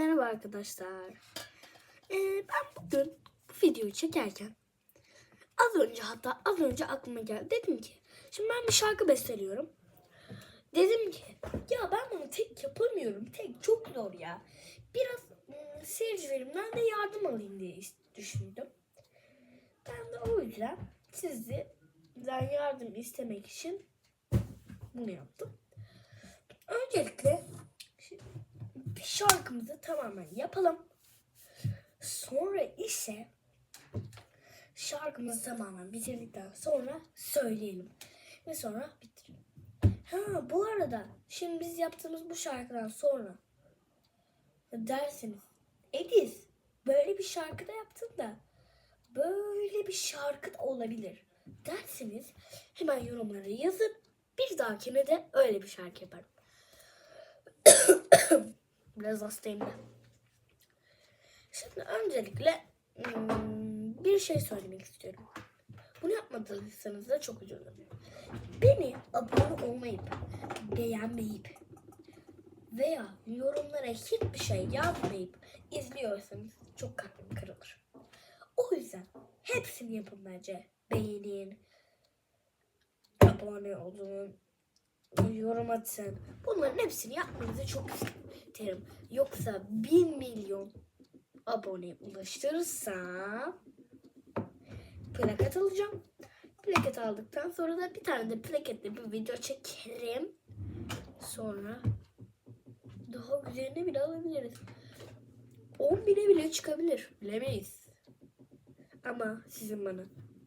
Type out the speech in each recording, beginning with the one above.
merhaba arkadaşlar. Ee, ben bugün bu videoyu çekerken az önce hatta az önce aklıma geldi. Dedim ki şimdi ben bir şarkı besteliyorum. Dedim ki ya ben bunu tek yapamıyorum. Tek çok zor ya. Biraz ım, seyircilerimden de yardım alayım diye düşündüm. Ben de o yüzden sizden yardım istemek için bunu yaptım. Öncelikle şarkımızı tamamen yapalım. Sonra ise şarkımızı tamamen bitirdikten sonra söyleyelim. Ve sonra bitirelim. Ha bu arada şimdi biz yaptığımız bu şarkıdan sonra dersiniz Ediz böyle bir şarkı da yaptın da böyle bir şarkı da olabilir dersiniz hemen yorumlara yazın. Bir dahakine de öyle bir şarkı yaparım. Biraz hastayım da. Şimdi öncelikle hmm, bir şey söylemek istiyorum. Bunu yapmadıysanız da çok üzülürüm. Beni abone olmayıp, beğenmeyip veya yorumlara hiçbir şey yazmayıp izliyorsanız çok kalbim kırılır. O yüzden hepsini yapın bence. Beğenin, abone olun, yorum atın. Bunların hepsini yapmanızı çok isterim. Yoksa 1 milyon abone ulaştırırsam plaket alacağım. Plaket aldıktan sonra da bir tane de plaketle bir video çekerim. Sonra daha güzelini bile alabiliriz. 10 bine bile çıkabilir. Bilemeyiz. Ama sizin bana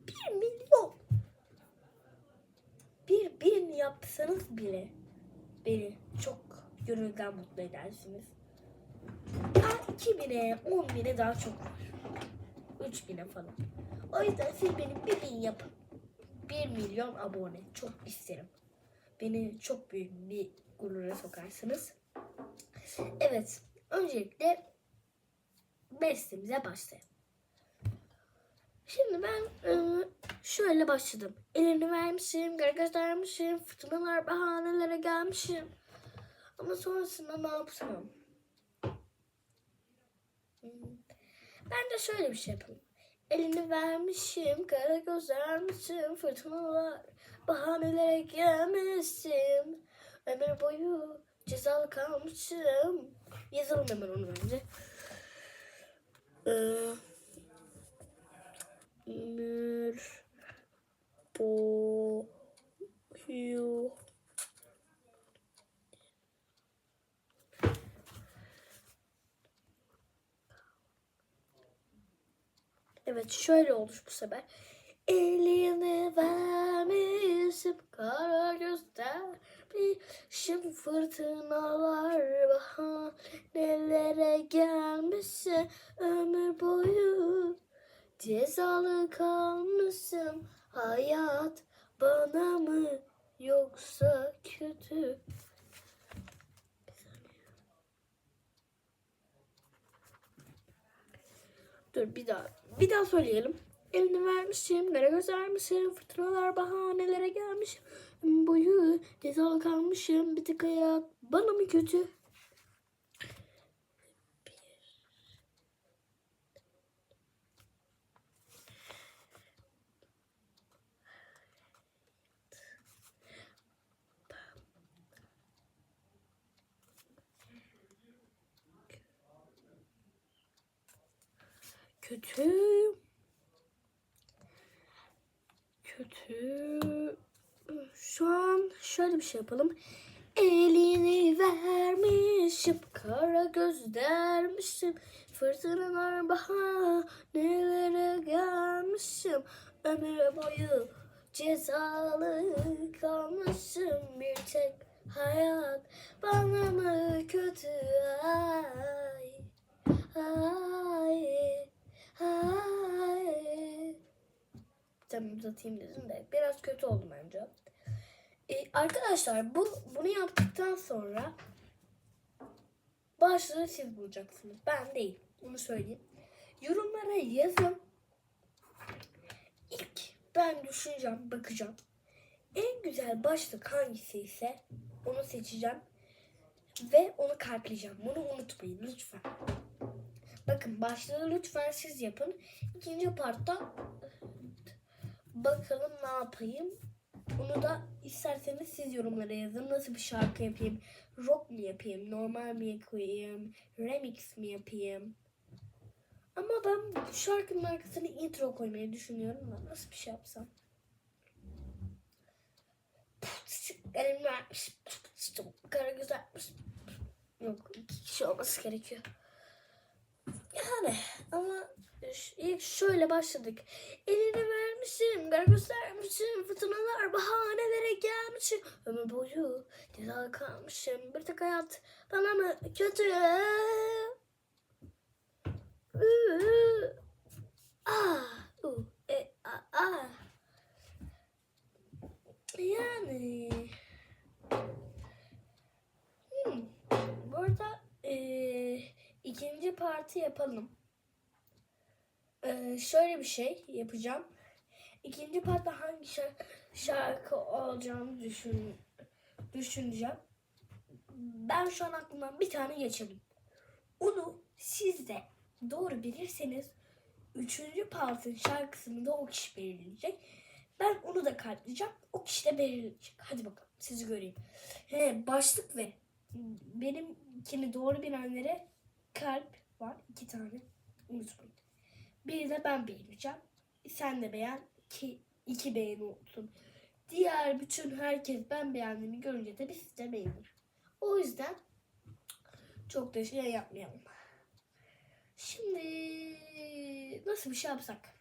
1 milyon bir bin yapsanız bile beni çok gönülden mutlu edersiniz. Ben 2000'e 10 bine daha çok var. 3000'e falan. O yüzden siz benim bir bin yapın. 1 milyon abone. Çok isterim. Beni çok büyük bir gurura sokarsınız. Evet. Öncelikle bestemize başlayalım. Şimdi ben ıı, şöyle başladım. Elini vermişim, gara göstermişim, fırtınalar bahanelere gelmişim. Ama sonrasında ne yapsam? Ben de şöyle bir şey yapalım. Elini vermişim, kara gözlermişim, fırtınalar bahanelere gelmişim. Ömür boyu cezalı kalmışım. Yazalım hemen onu bence. Ee, ömür boyu. Evet şöyle olmuş bu sefer. Elini vermişim kara göstermişim. Fırtınalar bahanelere gelmişim ömür boyu cezalı kalmışım hayat bana mı yoksa kötü Dur bir daha. Bir daha söyleyelim. Elini vermişim, nere göstermişim, fırtınalar bahanelere gelmişim. Boyu cezalı kalmışım, bir tık hayat bana mı kötü? Kötü. Kötü. Şu an şöyle bir şey yapalım. Elini vermişim, kara gözlermişim, fırtınalar bahanelere gelmişim, ömür boyu cezalı kalmışım bir tek hayat bana mı kötü ay ay Tamam uzatayım dedim de biraz kötü oldu bence. Ee, arkadaşlar bu bunu yaptıktan sonra başlığı siz bulacaksınız. Ben değil. Onu söyleyeyim. Yorumlara yazın. İlk ben düşüneceğim, bakacağım. En güzel başlık hangisi ise onu seçeceğim. Ve onu kalpleyeceğim. Bunu unutmayın lütfen. Bakın başlığı lütfen siz yapın. İkinci partta bakalım ne yapayım. Bunu da isterseniz siz yorumlara yazın. Nasıl bir şarkı yapayım? Rock mu yapayım? Normal mi yapayım? Remix mi yapayım? Ama ben bu şarkının arkasına intro koymayı düşünüyorum da nasıl bir şey yapsam? Elim vermiş. Kara güzelmiş. Yok iki kişi olması gerekiyor. Yani ama ilk şöyle başladık. Elini vermişim, gar göstermişim, fırtınalar bahanelere gelmişim. Ömür boyu ceza kalmışım. Bir tek hayat bana mı kötü? E. Yani. Hmm. Burada eee, ikinci parti yapalım. Eee, şöyle bir şey yapacağım. İkinci partta hangi şarkı, olacağını düşün, düşüneceğim. Ben şu an aklımdan bir tane geçirdim. Onu siz de doğru bilirseniz üçüncü partın şarkısını da o kişi belirleyecek. Ben onu da kalpleyeceğim. O kişi de belirleyecek. Hadi bakalım sizi göreyim. He, başlık ve benimkini doğru bilenlere kalp var. iki tane. Unutmayın. Biri de ben beğeneceğim. Sen de beğen ki iki beğeni olsun. Diğer bütün herkes ben beğendiğimi görünce de siz de beğenir. O yüzden çok da şey yapmayalım. Şimdi nasıl bir şey yapsak?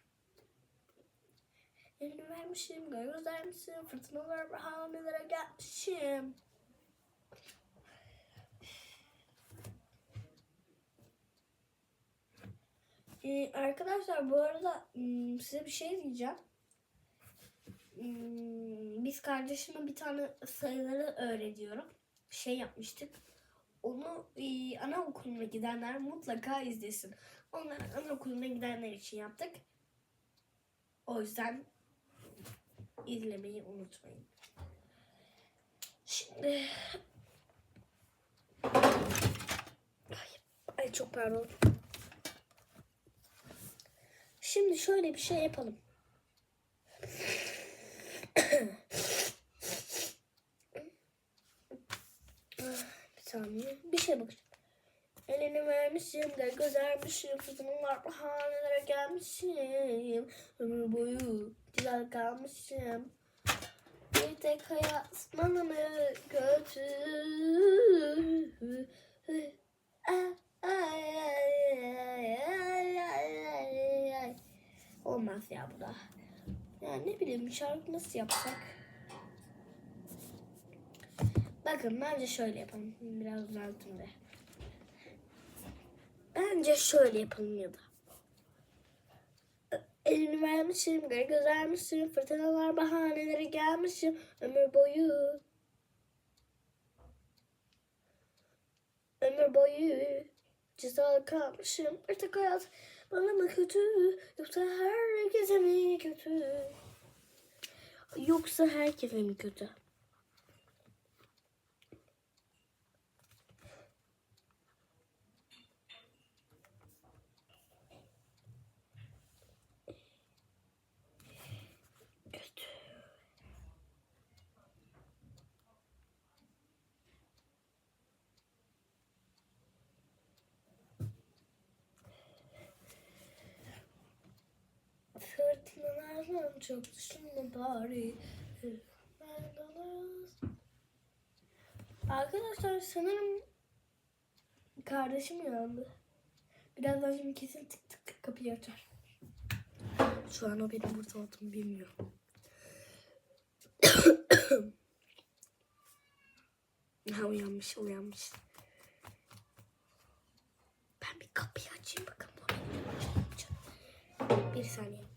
Elini vermişim, göz vermişim, fırtınalar bahanelere gelmişim. Ee, arkadaşlar bu arada hmm, size bir şey diyeceğim. Hmm, Biz kardeşime bir tane sayıları öğretiyorum. Şey yapmıştık. Onu e, anaokuluna gidenler mutlaka izlesin. Onlar anaokuluna gidenler için yaptık. O yüzden izlemeyi unutmayın. Şimdi ay, ay çok pardon. Şimdi şöyle bir şey yapalım. bir saniye. Bir şey bakacağım. Elini vermişim de gözermişim. Fırtınalar bahanelere gelmişim. Ömür boyu güzel kalmışım. Bir tek hayat bana mı kötü? Ay, ay, ay, ay, ay, ay, ay. Olmaz ya bu da. Ya ne bileyim şarkı nasıl yapsak? Bakın bence şöyle yapalım. Biraz düzelttim de. Bence şöyle yapalım ya da. Elini vermişim, göz vermişim, fırtınalar bahanelere gelmişim, ömür boyu. Ömür boyu cezalı kalmışım, artık hayat bana mı kötü, yoksa herkese mi kötü? Yoksa herkese mi kötü? Fırtınalardan çok düşünme bari. Arkadaşlar sanırım kardeşim uyandı. Birazdan şimdi kesin tık tık kapıyı açar. Şu an o benim burada olduğumu bilmiyor. ha uyanmış uyanmış. Ben bir kapıyı açayım bakalım. Bir saniye.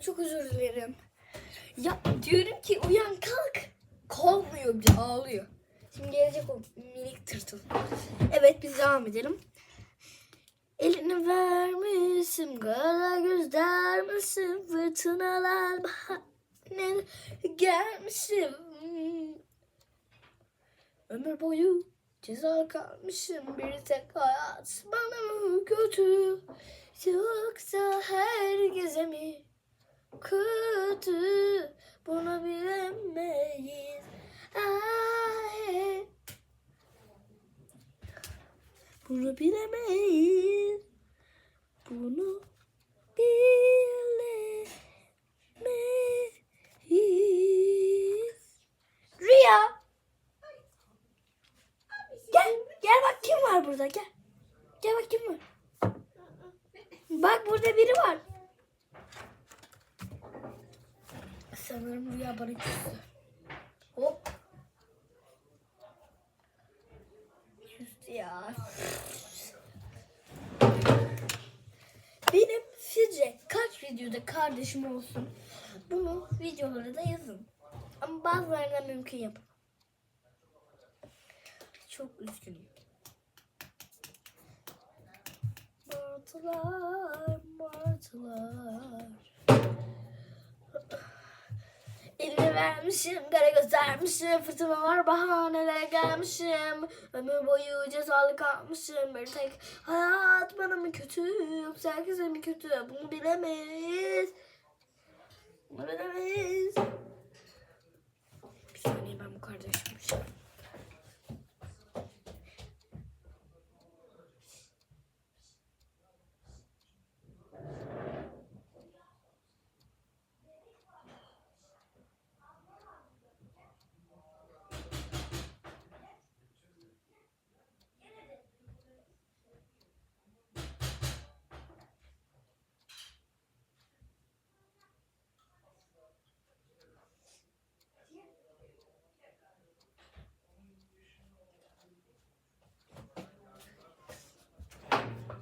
Çok özür dilerim. Ya diyorum ki uyan kalk. Kalkmıyor bir ağlıyor. Şimdi gelecek o minik tırtıl. Evet biz devam edelim. Elini vermişim, kara gözler misin? Fırtınalar bahane gelmişim. Ömür boyu ceza kalmışım bir tek hayat bana mı kötü? Yoksa herkese mi kötü? Bunu bilemeyiz. Ay. Bunu bilemeyiz. Bunu bilemeyiz. Rüya. Gel. Gel bak kim var burada gel. Gel bak kim var. Bak burada biri var. Sanırım Rüya bana küstü. Hop. Küstü ya. Benim sizce kaç videoda kardeşim olsun? Bunu videolara da yazın. Ama bazılarına mümkün yapın. Çok üzgünüm. Martılar, martılar. Elini vermişim, kara göstermişim, fırtınalar bahanelere gelmişim. Ömür boyu cezalı kalmışım. Bir tek hayat bana mı kötü, yoksa herkese mi kötü? Bunu bilemeyiz. Bunu bilemeyiz. Bir saniye ben bu kardeşimmiş.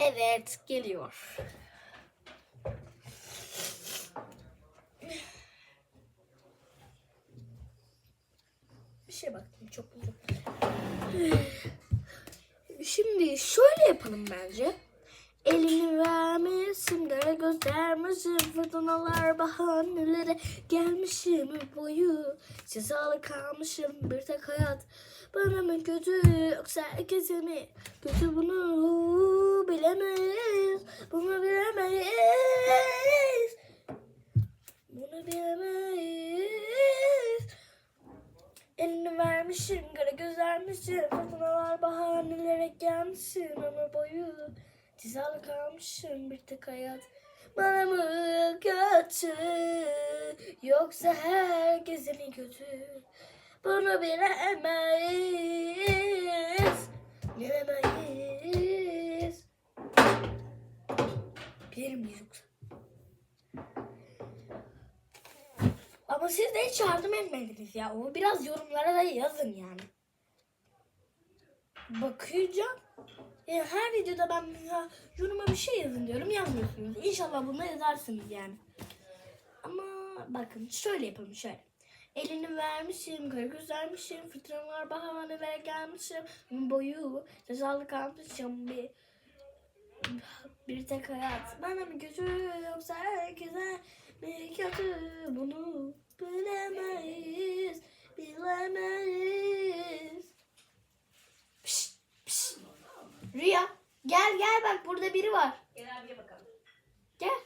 Evet, geliyor. Bir şey baktım çok uzun. Şimdi şöyle yapalım bence. Elini vermişim, kara göstermişim, fırtınalar bahanelere gelmişim boyu. Cezalı kalmışım bir tek hayat. Bana mı kötü yoksa herkese mi kötü bunu bilemeyiz. Bunu bilemeyiz. Bunu bilemeyiz. Elini vermişim, kara gözlermişim, fırtınalar bahanelere gelmişim ömür boyu. Cezalı kalmışım bir tek hayat. Bana mı kötü, yoksa herkese mi kötü? Bunu bilemeyiz, bilemeyiz. Bilir miyiz yoksa? Ama siz de hiç yardım etmediniz ya. O biraz yorumlara da yazın yani. Bakacağım. Ya her videoda ben ya, yoruma bir şey yazın diyorum yazmıyorsunuz. İnşallah bunu yazarsınız yani. Ama bakın şöyle yapalım şöyle. Elini vermişim, kara göstermişim, fırtınalar bahanelere gelmişim. Boyu cezalı kalmışım bir bir tek hayat. Bana mı kötü yoksa herkese mi kötü? Bunu bilemeyiz, bilemeyiz. Rüya gel gel bak burada biri var. Gel abiye bakalım. Gel.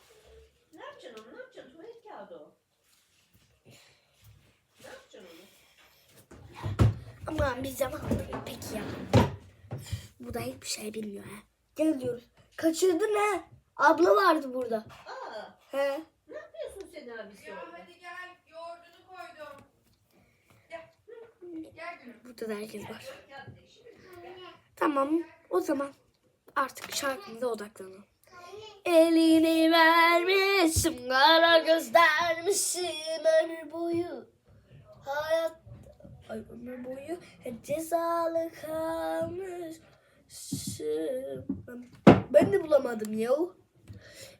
Ne yapacaksın onu? Ne yapacaksın? Tuvalet kağıdı o. Ne yapacaksın onu? Aman bir zaman peki ya. Bu da hiçbir şey bilmiyor ha. Gel diyoruz. Kaçırdın ha. Abla vardı burada. Aa, He. ne yapıyorsun sen abisi Ya orada? hadi gel yoğurdunu koydum. Gel. Gel gülüm. Burada da herkes var. Değişir. Tamam o zaman artık şarkımıza odaklanalım. Elini vermişim, kara göstermişim ömür boyu. Hayat, ay ömür boyu cezalı kalmışım. Ben, de bulamadım ya.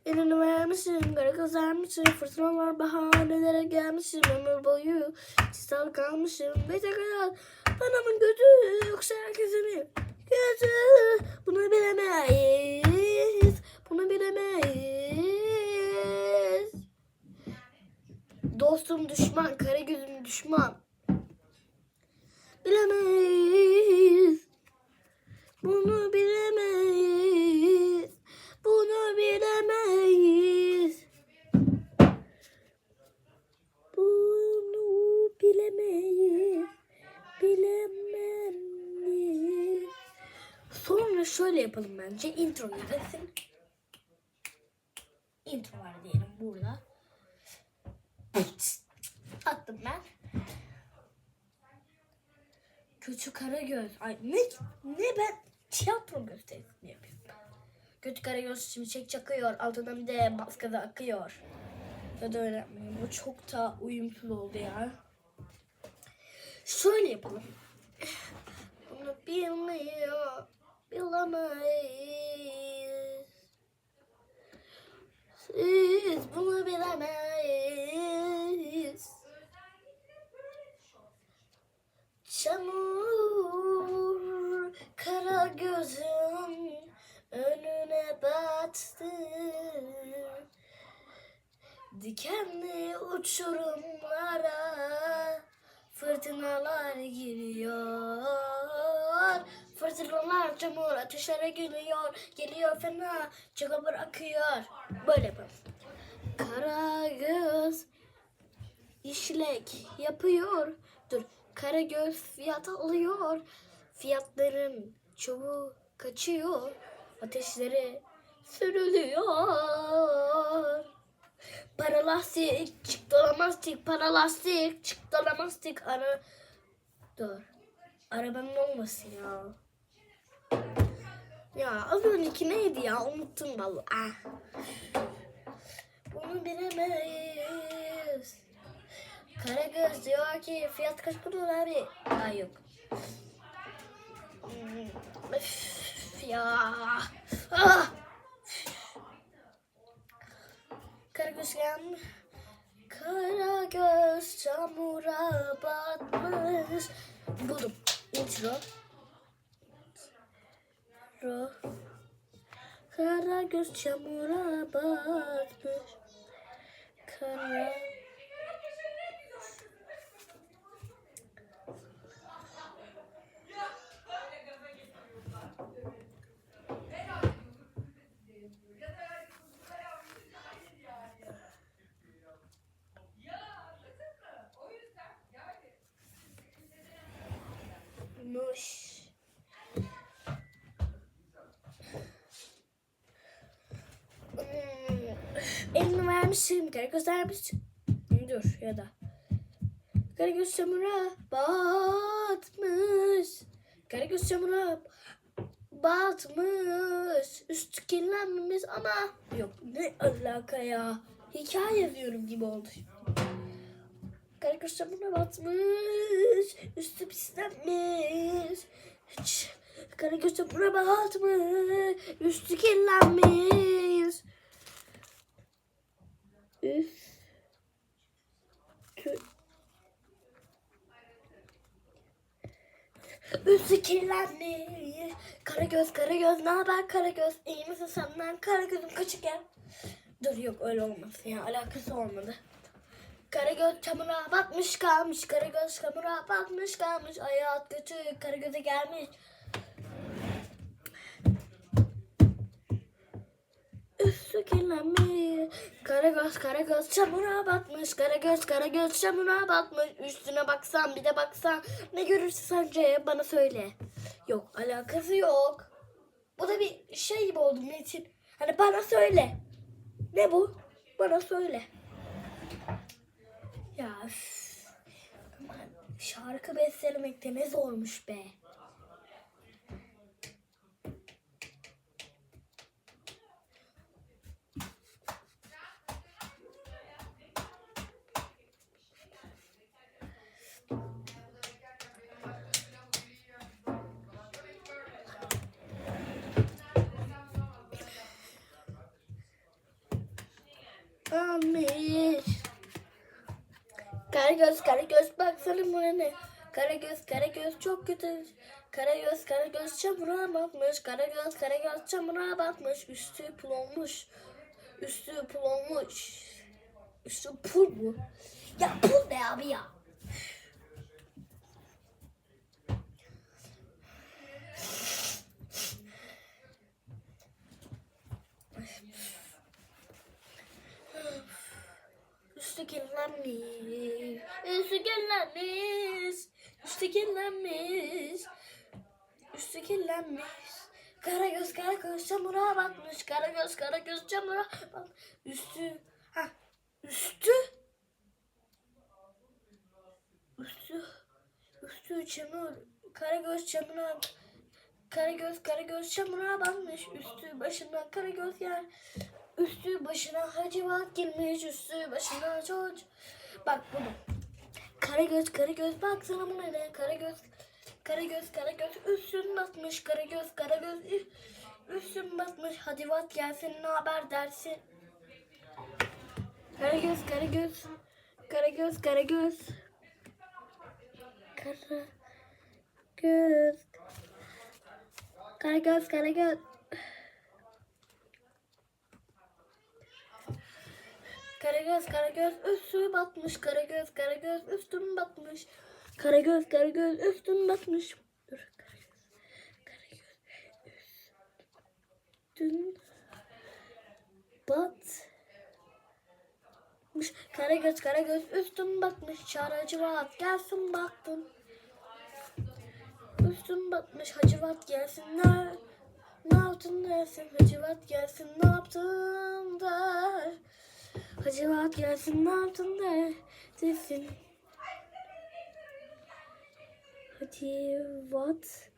Elini vermişsin, kara kızarmışsın, fırtınalar bahanelere gelmişsin, ömür boyu çistal kalmışım. Bir tek hayal bana mı gözü yoksa herkesin mi? Gözü bunu bilemeyiz, bunu bilemeyiz. Dostum düşman, kara gözüm düşman. Bilemeyiz. Bunu bilemeyiz. Bunu bilemeyiz. Bunu bilemeyiz. Bilemeyiz. Sonra şöyle yapalım bence. Intro gelsin. Intro var diyelim burada. Attım ben. Kötü Karagöz. Ay ne ne ben tiyatro gösterisini yapıyorum. Kötü Karagöz şimşek çakıyor. Altından bir de maskada akıyor. Ya da öğretmenim. Bu çok da uyumsuz oldu ya. Şöyle yapalım. Bunu bilmiyor. Bilemeyiz. Siz bunu bilemeyiz. Çamur kara gözüm önüne battı Dikenli uçurumlara fırtınalar giriyor Fırtınalar çamur ateşlere geliyor Geliyor fena çakabır akıyor Böyle yapalım Kara göz işlek yapıyor. Dur. Karagöz fiyat alıyor. Fiyatların çoğu kaçıyor. Ateşleri sürülüyor. Paralastik, çıktalamastik, paralastik, çıktalamastik, ara... Dur. Arabanın olmasın ya. Ya az önceki neydi ya? Unuttum vallahi. Ah. Bunu bilemeyiz. Karagöz diyor ki fiyat kaç para abi? Ay yok. Üf, ya. Ah! Karagöz gelmiş. Karagöz çamura batmış. Buldum. Intro. Intro. Karagöz çamura batmış. Kara Muş. Hmm, Vermişsin, kara göstermişsin. Dur ya da. Kara göz çamura batmış. Kara göz çamura batmış. Üstü kirlenmemiş ama yok ne alaka ya. Hikaye yazıyorum gibi oldu. Kara göz çamura batmış. Üstü pislenmiş. Ç- Kara göz çamura batmış. Üstü kirlenmiş. Üf. Tü- Üstü kirlenmiş. Kara göz, kara göz, ne haber kara göz? İyi misin senden? Kara gözüm kaçık gel. Dur yok öyle olmaz ya. Alakası olmadı. Kara göz çamura batmış kalmış. Kara göz çamura batmış kalmış. Hayat kötü. Kara göze gelmiş. Üstü kirlenmiş. Kara göz kara göz çamura batmış. Kara göz kara göz çamura batmış. Üstüne baksan bir de baksan ne görürsün sence bana söyle. Yok alakası yok. Bu da bir şey gibi oldu Metin. Hani bana söyle. Ne bu? Bana söyle. Ya üf. Şarkı bestelemek de ne zormuş be. Amir. Karagöz, Karagöz baksana buna ne? Karagöz, Karagöz çok kötü. Karagöz, Karagöz çamura batmış. Karagöz, Karagöz çamura batmış. Üstü pul olmuş. Üstü pul olmuş. Üstü pul mu? Ya pul ne abi ya? Kirlenmiş. Üstü kirlenmiş. Üstü kirlenmiş. Üstü kirlenmiş. Kara göz kara göz çamura batmış. Kara göz kara göz çamura bat. Üstü. Ha. Üstü. Üstü. Üstü çamur. Kara göz çamura. Kara göz kara göz çamura batmış. Üstü başından kara göz yer. Üstü başına hacivat girmiş. Üstü başına çocuk. Bak bunu. Kara göz kara göz baksana bu ne? Kara göz kara göz kara göz üstün batmış. Kara göz kara göz ü- üstün batmış. Hadi vat gelsin ne haber dersin. Kara göz kara göz kara göz kara göz kara göz kara göz kara göz Karagöz karagöz üstü batmış. Karagöz karagöz üstüm batmış. Karagöz karagöz üstüm batmış. Dur karagöz karagöz üstün batmış. Karagöz karagöz üstüm batmış. Çaracı vaat gelsin baktım üstüm batmış. Hacivat gelsin ne ne yaptın dersin? Hacivat gelsin ne yaptın der Hacivat gelsin ne yaptın der desin. Hacivat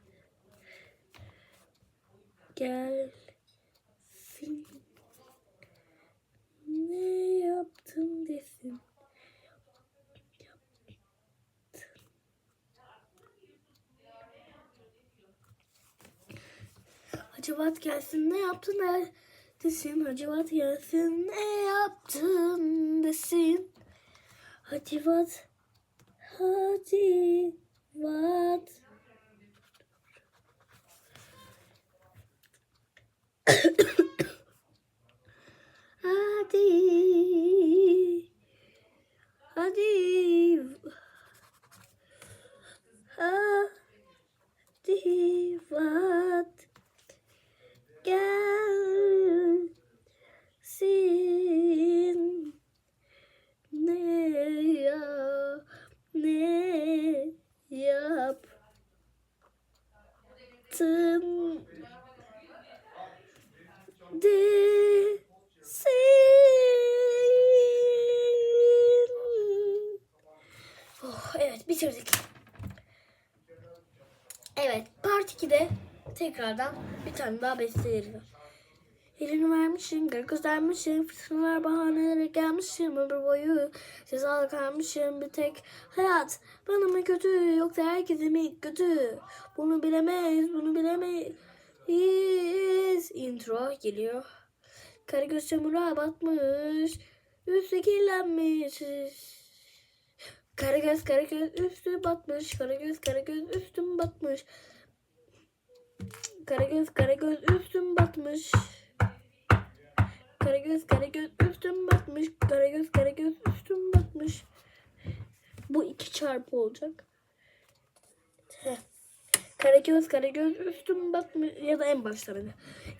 gelsin ne yaptın desin. Hacivat gelsin ne yaptın der desin. Hacivat gelsin ne yaptın desin. Hacivat Hacivat Hadi Hadi Hadi Vat gelsin. Ne ya ne yaptın? Desin. Oh, evet bitirdik. Evet part 2'de tekrardan bir tane daha besteleri. Elini vermişim, gel göstermişim, fırsatlar bahanelere gelmişim, ömür boyu cezalı kalmışım bir tek hayat. Bana mı kötü yoksa herkese mi kötü? Bunu bilemeyiz, bunu bilemeyiz. Intro geliyor. Karagöz çamura batmış, üstü kirlenmiş. Karagöz karagöz üstü batmış, karagöz karagöz üstüm batmış. Karagöz karagöz üstüm batmış. Karagöz karagöz üstüm batmış. Karagöz karagöz üstüm batmış. Bu iki çarpı olacak. Heh. Karagöz karagöz üstüm batmış ya da en başta beni.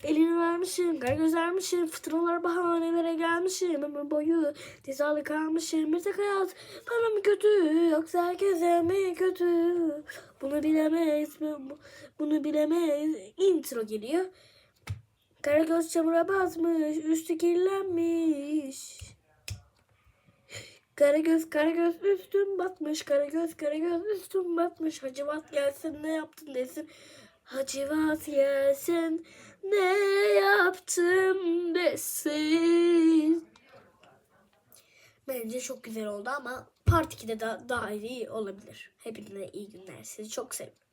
Elini vermişim, karagöz vermişim, fıtıralar bahanelere gelmişim, ömür boyu cezalı kalmışım, bir tek hayat bana mı kötü yoksa herkese mi kötü? Bunu bilemeyiz, bu- bunu bilemeyiz. Intro geliyor. Karagöz çamura basmış, üstü kirlenmiş. Karagöz karagöz üstüm batmış, karagöz karagöz üstüm batmış. Hacivat gelsin ne yaptın desin. Hacivat gelsin ne yaptım desin. Bence çok güzel oldu ama part 2'de daha, daha iyi olabilir. Hepinize iyi günler. Sizi çok seviyorum.